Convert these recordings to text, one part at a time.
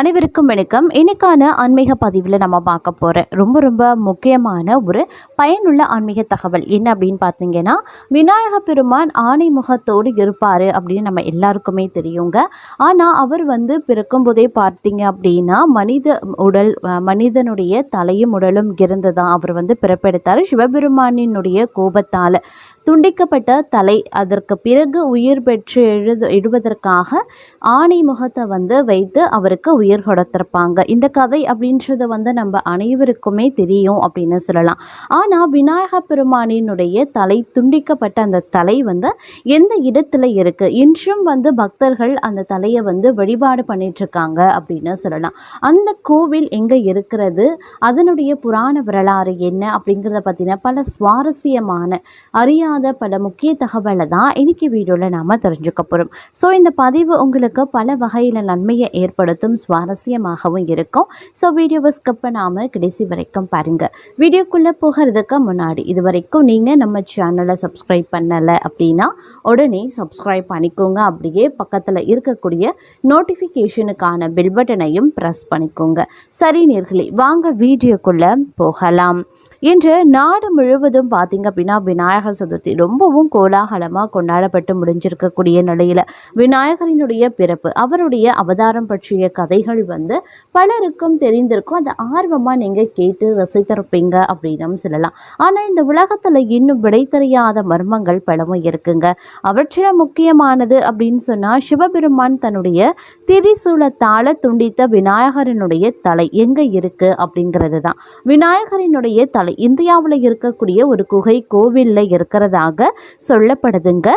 அனைவருக்கும் வணக்கம். இன்னைக்கான ஆன்மீக பதிவில் நம்ம பார்க்க போகிற ரொம்ப ரொம்ப முக்கியமான ஒரு பயனுள்ள ஆன்மீக தகவல் என்ன அப்படின்னு பார்த்தீங்கன்னா விநாயக பெருமான் ஆணை முகத்தோடு இருப்பார் அப்படின்னு நம்ம எல்லாருக்குமே தெரியுங்க. ஆனால் அவர் வந்து பிறக்கும்போதே பார்த்தீங்க அப்படின்னா மனித உடல் மனிதனுடைய தலையும் உடலும் இருந்து தான் அவர் வந்து பிறப்பெடுத்தார். சிவபெருமானினுடைய கோபத்தால். துண்டிக்கப்பட்ட தலை. அதற்கு பிறகு உயிர் பெற்று எழுது எழுவதற்காக ஆணை முகத்தை வந்து வைத்து அவருக்கு உயிர் கொடுத்திருப்பாங்க. இந்த கதை அப்படின்றது வந்து நம்ம அனைவருக்குமே தெரியும் அப்படின்னு சொல்லலாம். ஆனால் விநாயக பெருமானினுடைய தலை துண்டிக்கப்பட்ட அந்த தலை வந்து எந்த இடத்துல இருக்கு? இன்றும் வந்து பக்தர்கள் அந்த தலையை வந்து வழிபாடு பண்ணிட்டு இருக்காங்க அப்படின்னு சொல்லலாம். அந்த கோவில் எங்கே இருக்கிறது? அதனுடைய புராண வரலாறு என்ன அப்படிங்கிறத பற்றின பல சுவாரஸ்யமான அறியாத பல முக்கிய தகவலை தான் இன்னைக்கு வீடியோவில் நாம் தெரிஞ்சுக்க போகிறோம் ஸோ இந்த பதிவு உங்களுக்கு பல வகையில் நன்மையை ஏற்படுத்தும் சுவாரஸ்யமாகவும் இருக்கும். ஸோ வீடியோவை ஸ்கிப் பண்ணாமல் கடைசி வரைக்கும் பாருங்கள் வீடியோக்குள்ளே போகிறதுக்கு முன்னாடி இது வரைக்கும் நீங்கள் நம்ம சேனலை சப்ஸ்கிரைப் பண்ணலை அப்படின்னா உடனே சப்ஸ்கிரைப் பண்ணிக்கோங்க. அப்படியே பக்கத்தில் இருக்கக்கூடிய நோட்டிஃபிகேஷனுக்கான பில் பட்டனையும் ப்ரெஸ் பண்ணிக்கோங்க. சரி நேர்களே வாங்க வீடியோக்குள்ளே போகலாம். இன்று நாடு முழுவதும் பார்த்திங்க அப்படின்னா விநாயகர் சதுர்த்தி ரொம்பவும் கோலாகலமாக கொண்டாடப்பட்டு முடிஞ்சிருக்கக்கூடிய நிலையில் விநாயகரினுடைய பிறப்பு அவருடைய அவதாரம் பற்றிய கதைகள் வந்து பலருக்கும் தெரிந்திருக்கும். அதை ஆர்வமாக நீங்கள் கேட்டு ரசித்திருப்பீங்க அப்படின்னு சொல்லலாம். ஆனால் இந்த உலகத்தில் இன்னும் விடை தெரியாத மர்மங்கள் பலவும் இருக்குங்க. அவற்றில் முக்கியமானது அப்படின்னு சொன்னால் சிவபெருமான் தன்னுடைய திரிசூலத்தால் துண்டித்த விநாயகரினுடைய தலை எங்கே இருக்குது அப்படிங்கிறது தான் விநாயகரினுடைய தலை இந்தியாவில் இருக்கக்கூடிய ஒரு குகை கோவிலில் இருக்கிறது இருக்கிறதாக சொல்லப்படுதுங்க.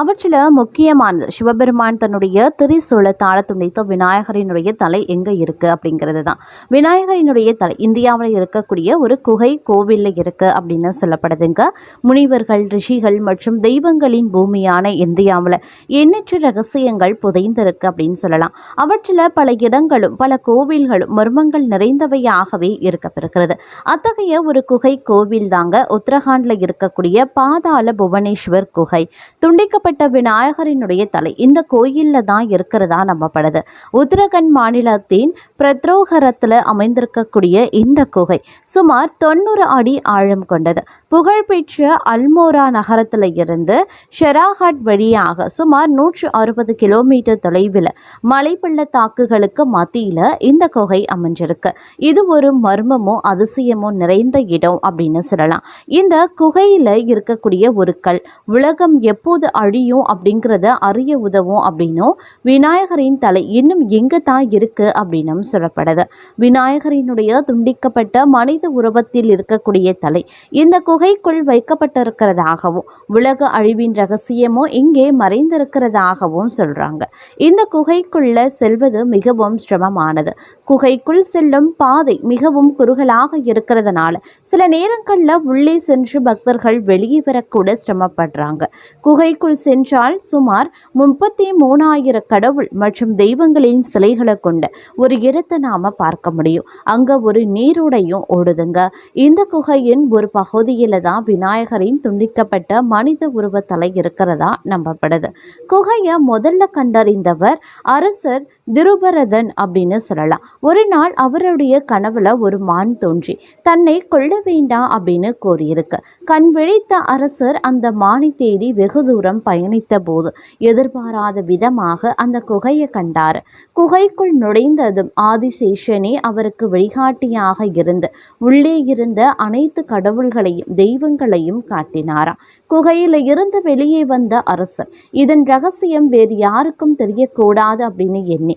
அவற்றில் முக்கியமானது சிவபெருமான் தன்னுடைய திரிசூலத்தால் துணித்த விநாயகரினுடைய தலை எங்கே இருக்குது அப்படிங்கிறது தான். விநாயகரினுடைய தலை இந்தியாவில் இருக்கக்கூடிய ஒரு குகை கோவிலில் இருக்குது அப்படின்னு சொல்லப்படுதுங்க. முனிவர்கள் ரிஷிகள் மற்றும் தெய்வங்களின் பூமியான இந்தியாவில் எண்ணற்ற ரகசியங்கள் புதைந்திருக்கு அப்படின்னு சொல்லலாம். அவற்றில் பல இடங்களும் பல கோவில்களும் மர்மங்கள் நிறைந்தவையாகவே இருக்கப்பெறுகிறது. அத்தகைய ஒரு குகை கோவில் தாங்க உத்தரகாண்டில் இருக்கக்கூடிய பாதாள புவனேஸ்வர் குகை. துண்டிக்கப்பட்ட விநாயகரினுடைய தலை இந்த கோயிலில் தான் இருக்கிறதா நம்பப்படுது. உத்தரகண்ட் மாநிலத்தின் பிரத்ரோகரத்தில் அமைந்திருக்கக்கூடிய இந்த குகை சுமார் தொண்ணூறு அடி ஆழம் கொண்டது. புகழ்பெற்ற அல்மோரா நகரத்தில் இருந்து ஷெராஹட் வழியாக சுமார் நூற்று அறுபது கிலோமீட்டர் தொலைவில் மலை பள்ளத்தாக்குகளுக்கு மத்தியில் இந்த குகை அமைஞ்சிருக்கு. இது ஒரு மர்மமும் அதிசயமும் நிறைந்த இடம் அப்படின்னு சொல்லலாம். இந்த குகையில் இருக்கக்கூடிய ஒரு கல் உலகம் எப்போது அழியும் அப்படிங்கிறத அறிய உதவும் அப்படின்னும் விநாயகரின் தலை இன்னும் எங்கே தான் இருக்கு அப்படின்னும் சொல்லப்படுது. விநாயகரினுடைய துண்டிக்கப்பட்ட மனித உருவத்தில் இருக்கக்கூடிய தலை இந்த குகைக்குள் வைக்கப்பட்டிருக்கிறதாகவும் உலக அழிவின் ரகசியமோ இங்கே மறைந்திருக்கிறதாகவும் சொல்றாங்க. இந்த குகைக்குள்ள செல்வது மிகவும் சிரமமானது. குகைக்குள் செல்லும் பாதை மிகவும் குறுகலாக இருக்கிறதுனால சில நேரங்களில் உள்ளே சென்று பக்தர்கள் வெளியே வரக்கூட சிரமப்படுறாங்க. குகைக்குள் சென்றால் சுமார் முப்பத்தி மூணாயிரம் கடவுள் மற்றும் தெய்வங்களின் சிலைகளை கொண்ட ஒரு இடத்தை நாம பார்க்க முடியும். அங்க ஒரு நீரோடையும் ஓடுதுங்க. இந்த குகையின் ஒரு பகுதியில் தான் விநாயகரின் துண்டிக்கப்பட்ட மனித உருவ தலை இருக்கிறதா நம்பப்படுது. குகையை முதல்ல கண்டறிந்தவர் அரசர் திருபரதன் அப்படின்னு சொல்லலாம். ஒரு நாள் அவருடைய கனவுல ஒரு மான் தோன்றி தன்னை கொள்ள வேண்டாம் அப்படின்னு கூறியிருக்கு. கண் விழித்த அரசர் அந்த மானை தேடி வெகு தூரம் பயணித்த போது எதிர்பாராத விதமாக அந்த குகையை கண்டார். குகைக்குள் நுழைந்ததும் ஆதிசேஷனே அவருக்கு வழிகாட்டியாக இருந்து உள்ளே இருந்த அனைத்து கடவுள்களையும் தெய்வங்களையும் காட்டினாராம். குகையில இருந்து வெளியே வந்த அரசர் இதன் ரகசியம் வேறு யாருக்கும் தெரியக்கூடாது அப்படின்னு எண்ணி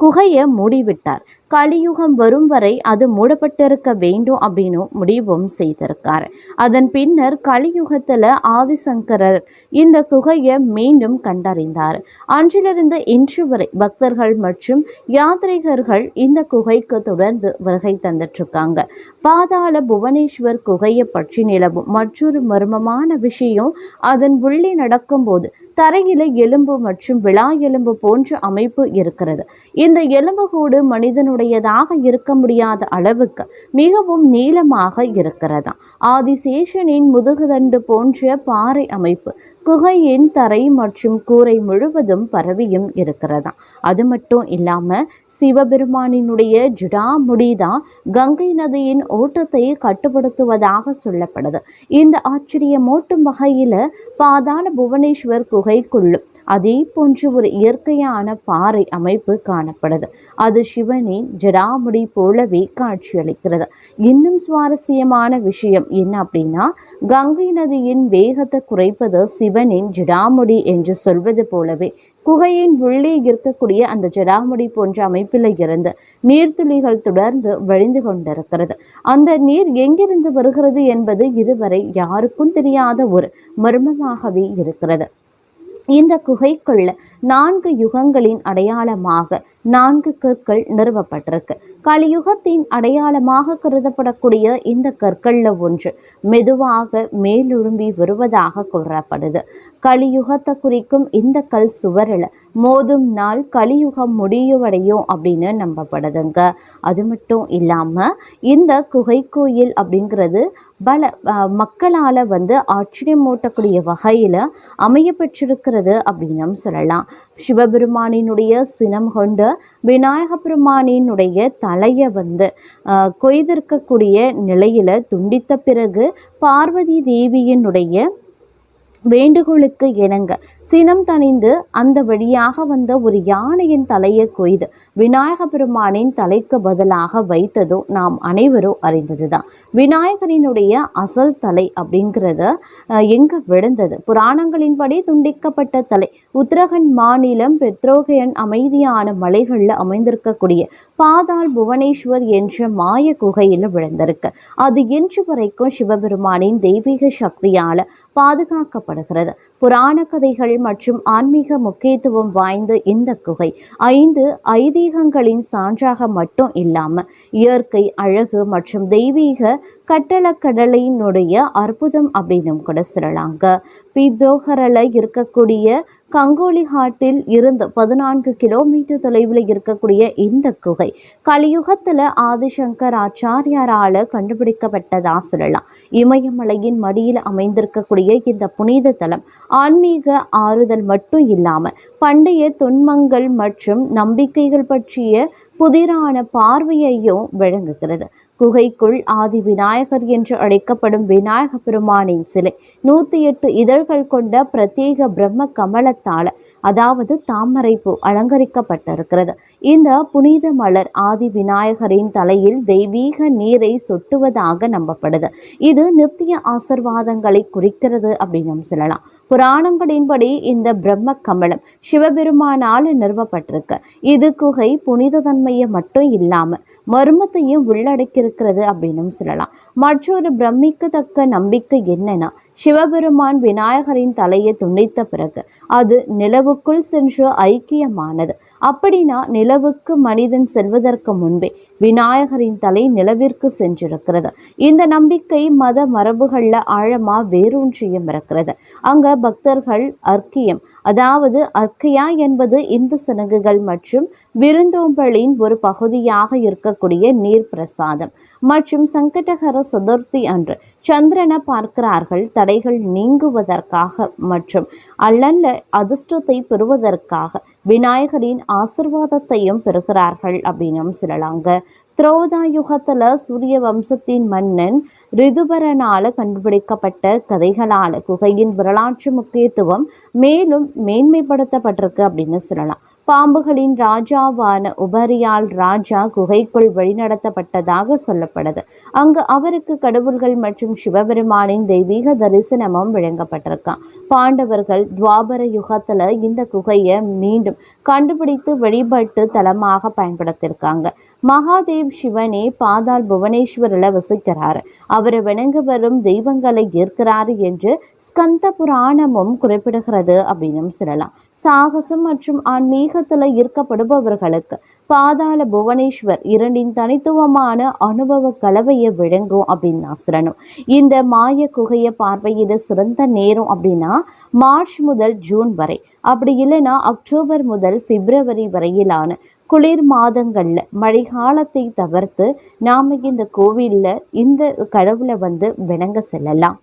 குகையை மூடிவிட்டார். கலியுகம் வரும் வரை அது மூடப்பட்டிருக்க வேண்டும் அப்படின்னு முடிவும் செய்திருக்கார். அதன் பின்னர் கலியுகத்துல ஆதிசங்கரர் இந்த குகையை மீண்டும் கண்டறிந்தார். அன்றிலிருந்து இன்று வரை பக்தர்கள் மற்றும் யாத்ரீகர்கள் இந்த குகைக்கு தொடர்ந்து வருகை தந்துட்டு இருக்காங்க பாதாள புவனேஸ்வர் குகையை பற்றி நிலவும் மற்றொரு மர்மமான விஷயம் அதன் உள்ளே நடக்கும்போது தரையில எலும்பு மற்றும் விழா எலும்பு போன்ற அமைப்பு இருக்கிறது. இந்த எலும்புகூடு மனிதனுடையதாக இருக்க முடியாத அளவுக்கு மிகவும் நீளமாக இருக்கிறதா ஆதிசேஷனின் முதுகுதண்டு போன்ற பாறை அமைப்பு குகையின் தரை மற்றும் கூரை முழுவதும் பரவியும் இருக்கிறதா அது மட்டும் இல்லாமல் சிவபெருமானினுடைய ஜுடாமுடிதான் கங்கை நதியின் ஓட்டத்தை கட்டுப்படுத்துவதாக சொல்லப்படுது. இந்த ஆச்சரியமூட்டும் வகையில் பாதாள புவனேஸ்வர் குகைக்குள்ளும் அதே போன்று ஒரு இயற்கையான பாறை அமைப்பு காணப்படுது. அது சிவனின் ஜடாமுடி போலவே காட்சியளிக்கிறது. இன்னும் சுவாரஸ்யமான விஷயம் என்ன அப்படின்னா கங்கை நதியின் வேகத்தை குறைப்பது சிவனின் ஜடாமுடி என்று சொல்வது போலவே குகையின் உள்ளே இருக்கக்கூடிய அந்த ஜடாமுடி போன்ற அமைப்பில் இருந்து நீர்த்துளிகள் தொடர்ந்து வழிந்து கொண்டிருக்கிறது. அந்த நீர் எங்கிருந்து வருகிறது என்பது இதுவரை யாருக்கும் தெரியாத ஒரு மர்மமாகவே இருக்கிறது. இந்த குகைக்குள்ள நான்கு யுகங்களின் அடையாளமாக நான்கு கற்கள் நிறுவப்பட்டிருக்கு. கலியுகத்தின் அடையாளமாக கருதப்படக்கூடிய இந்த கற்கள்ல ஒன்று மெதுவாக மேலெழும்பி வருவதாக கூறப்படுது. கலியுகத்தை குறிக்கும் இந்த கல் சுவரில் மோதும் நாள் கலியுகம் முடிவடையும் அப்படின்னு நம்பப்படுதுங்க. அது மட்டும் இல்லாமல் இந்த குகை கோயில் அப்படிங்கிறது பல மக்களால் வந்து ஆச்சரியம் மூட்டக்கூடிய வகையில் அமையப்பெற்றிருக்கிறது அப்படின்னும் சொல்லலாம். சிவபெருமானினுடைய சினம் கொண்டு விநாயக பெருமானினுடைய தலையை வந்து கொய்திருக்கக்கூடிய நிலையில் துண்டித்த பிறகு பார்வதி தேவியினுடைய வேண்டுகோளுக்கு இணங்க. சினம் தணிந்து அந்த வழியாக வந்த ஒரு யானையின் தலையை கொய்து விநாயக பெருமானின் தலைக்கு பதிலாக வைத்ததோ நாம் அனைவரும் அறிந்ததுதான். விநாயகரினுடைய அசல் தலை அப்படிங்கிறத எங்க விழுந்தது? புராணங்களின்படி துண்டிக்கப்பட்ட தலை. உத்தரகண்ட் மாநிலம் பெத்ரோகயன் அமைதியான மலைகளில் அமைந்திருக்கக்கூடிய பாதாள் புவனேஸ்வர் என்ற மாய குகையில் விழுந்திருக்கு. அது இன்று வரைக்கும் சிவபெருமானின் தெய்வீக சக்தியால காணப்படுகிறது. புராண கதைகள் மற்றும் ஆன்மீக முக்கியத்துவம் வாய்ந்த இந்த குகை ஐந்து ஐதீகங்களின் சான்றாக மட்டும் இல்லாம இயற்கை அழகு மற்றும் தெய்வீக கட்டளக்கடலையினுடைய அற்புதம் அப்படின்னு கூட சொல்லலாங்க. பித்ரோகரில் இருக்கக்கூடிய கங்கோலி ஹாட்டில் இருந்து பதினான்கு கிலோமீட்டர் தொலைவில் இருக்கக்கூடிய இந்த குகை கலியுகத்தில் ஆதிசங்கர் ஆச்சாரியாரால் கண்டுபிடிக்கப்பட்டதா சொல்லலாம் இமயமலையின் மடியில் அமைந்திருக்கக்கூடிய இந்த புனித தலம் ஆன்மீக ஆறுதல் மட்டும் இல்லாமல் பண்டைய தொன்மங்கள் மற்றும் நம்பிக்கைகள் பற்றிய புதிரான பார்வையையும் வழங்குகிறது. குகைக்குள் ஆதி விநாயகர் என்று அழைக்கப்படும் விநாயக பெருமானின் சிலை. நூத்தி எட்டு இதழ்கள் கொண்ட பிரத்யேக பிரம்ம கமலத்தால அதாவது தாமரை பூ அலங்கரிக்கப்பட்டிருக்கிறது. இந்த புனித மலர் ஆதி விநாயகரின் தலையில் தெய்வீக நீரை சொட்டுவதாக நம்பப்படுது. இது நித்திய ஆசிர்வாதங்களை குறிக்கிறது அப்படின்னு சொல்லலாம். புராணங்களின்படி இந்த பிரம்ம கமலம் சிவபெருமானால் நிறுவப்பட்டிருக்கு. இது குகை புனித தன்மையை மட்டும் இல்லாம மர்மத்தையும் உள்ளடக்கியிருக்கிறது அப்படின்னு சொல்லலாம். மற்றொரு பிரமிக்கத்தக்க நம்பிக்கை என்னன்னா சிவபெருமான் விநாயகரின் தலையை துண்டித்த பிறகு அது நிலவுக்குள் சென்று ஐக்கியமானது. அப்படின்னா நிலவுக்கு மனிதன் செல்வதற்கு முன்பே விநாயகரின் தலை நிலவிற்கு சென்றிருக்கிறது. இந்த நம்பிக்கை மத மரபுகளில் ஆழமா வேரூன்றியும் இருக்கிறது. அங்க பக்தர்கள் அர்க்கியம். அதாவது அர்க்கியா என்பது இந்து சனகுகள் மற்றும் விருந்தோம்பலின் ஒரு பகுதியாக இருக்கக்கூடிய நீர் பிரசாதம். மற்றும் சங்கடகர சதுர்த்தி அன்று சந்திரனை பார்க்கிறார்கள் தடைகள் நீங்குவதற்காக மற்றும் அல்லல்ல அதிர்ஷ்டத்தை பெறுவதற்காக விநாயகரின் ஆசிர்வாதத்தையும் பெறுகிறார்கள் அப்படின்னு சொல்லலாங்க. திரௌதாயுகத்தில் சூரிய வம்சத்தின் மன்னன் ரிதுபரனால கண்டுபிடிக்கப்பட்ட கதைகளால குகையின் வரலாற்று முக்கியத்துவம் மேலும் மேன்மைப்படுத்தப்பட்டிருக்கு அப்படின்னு சொல்லலாம். பாம்புகளின் ராஜாவான உபரியால் ராஜா குகைக்குள் வழிநடத்தப்பட்டதாக சொல்லப்படுது அங்கு அவருக்கு கடவுள்கள் மற்றும் சிவபெருமானின் தெய்வீக தரிசனமும் வழங்கப்பட்டிருக்கான் பாண்டவர்கள் துவாபர யுகத்துல இந்த குகையை மீண்டும் கண்டுபிடித்து வழிபட்டு தலமாக பயன்படுத்தியிருக்காங்க மகாதேவ் சிவனே பாதாள் புவனேஸ்வரில் வசிக்கிறாரு. அவரை வணங்க வரும் தெய்வங்களை ஏற்கிறாரு என்று ஸ்கந்த புராணமும் குறிப்பிடுகிறது அப்படின்னு சொல்லலாம். சாகசம் மற்றும் ஆன்மீகத்தில் ஈர்க்கப்படுபவர்களுக்கு பாதாள புவனேஸ்வர் இரண்டின் தனித்துவமான அனுபவ கலவையை விளங்கும் அப்படின்னு நான் சொல்லணும். இந்த மாய குகையை பார்வையிட சிறந்த நேரம் அப்படின்னா மார்ச் முதல் ஜூன் வரை. அப்படி இல்லைன்னா அக்டோபர் முதல் பிப்ரவரி வரையிலான குளிர் மாதங்களில் மழை காலத்தை தவிர்த்து நாம இந்த கோவிலில் இந்த கடவுளை வந்து விளங்க செல்லலாம்.